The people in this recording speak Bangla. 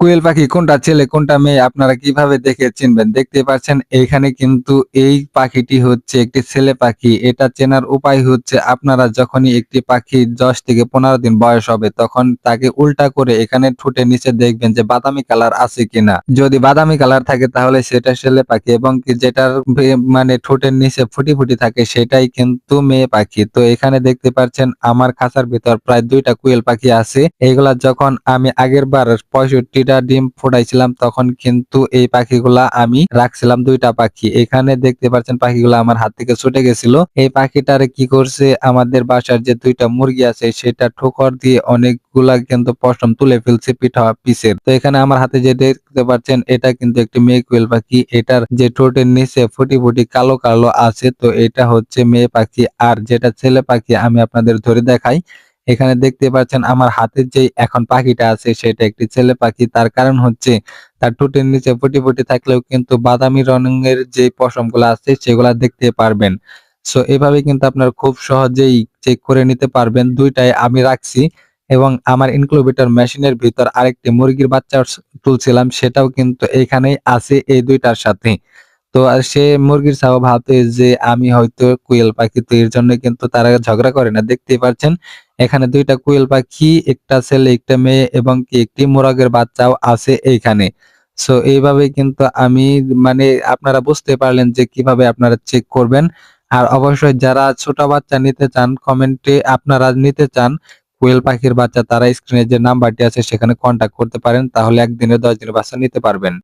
কোয়েল পাখি, কোনটা ছেলে, কোনটা মেয়ে, আপনারা কীভাবে দেখে চিনবেন? দেখতে পাচ্ছেন, এখানে কিন্তু এই পাখিটি হচ্ছে একটি ছেলে পাখি। এটা চেনার উপায় হচ্ছে আপনারা যখনই একটি পাখি দশ থেকে পনেরো দিন বয়স হবে, তখন তাকে উল্টা করে এখানে ঠোঁটে নিচে দেখবেন যে বাদামি কালার আছে কিনা। যদি বাদামি কালার থাকে, তাহলে সেটা ছেলে পাখি, এবং যেটার মানে ঠোঁটের নিচে ফুটি ফুটি থাকে, সেটাই কিন্তু মেয়ে পাখি। তো এখানে দেখতে পাচ্ছেন, আমার খাঁচার ভিতর প্রায় দুইটা কুয়েল পাখি আছে। এইগুলা যখন আমি আগের বার পঁয়ষট্টিটা ডিম ফোটাইছিলাম, তখন কিন্তু এই পাখিগুলা আমি রাখছিলাম দুইটা পাখি। এখানে দেখতে পাচ্ছেন পাখিগুলা আমার হাত থেকে ছুটে গেছিল। এই পাখিটার কি করছে, আমাদের বাসার যে দুইটা মুরগি আছে, সেটা ঠোকর দিয়ে অনেকগুলা কিন্তু পশম তুলে ফেলছে পিঠা পিসের। তো এখানে আমার হাতে যে দেখতে পাচ্ছেন, এটা কিন্তু একটি মেয়ে কোয়েল পাখি। এটার যে ঠোঁটের নিচে ফুটি ফুটি কালো কালো আছে, তো এটা হচ্ছে মেয়ে পাখি। আর যেটা ছেলে পাখি, আমি আপনাদের ধরে দেখাই এখানে দেখতে পাচ্ছেন আমার হাতের যে এখন পাখিটা আছে, সেটা একটি ছেলে পাখি। তার কারণ হচ্ছে তার ঠোঁটের নিচে ফুটি ফুটি থাকলেও কিন্তু বাদামি রঙের যে পশমগুলো আছে, সেগুলা দেখতে পারবেন। সো এভাবে কিন্তু আপনার খুব সহজেই চেক করে নিতে পারবেন। দুইটাই আমি রাখছি এবং আমার ইনক্লুবেটর মেশিনের ভিতর আরেকটি মুরগির বাচ্চা তুলছিলাম, সেটাও কিন্তু এখানেই আছে এই দুইটার সাথে। তো আর সে মুরগির ছাও ভাবতে যে আমি হয়তো কুয়েল পাখি, তো এর জন্য কিন্তু তারা ঝগড়া করে না। দেখতেই পাচ্ছেন এখানে দুইটা কুয়েল পাখি, একটা ছেলে, একটা মেয়ে এবং একটি মোরগের বাচ্চাও আছে এইখানে। সো এইভাবে কিন্তু আমি মানে আপনারা বুঝতে পারলেন যে কীভাবে আপনারা চেক করবেন। আর অবশ্যই যারা ছোট বাচ্চা নিতে চান, কমেন্টে আপনারা নিতে চান, কোয়েল পাখির বাচ্চা, তারা স্ক্রিনে যে নাম্বারটি আছে, সেখানে কন্টাক্ট করতে পারেন। তাহলে একদিনে দশ দিনের বাচ্চা নিতে পারবেন।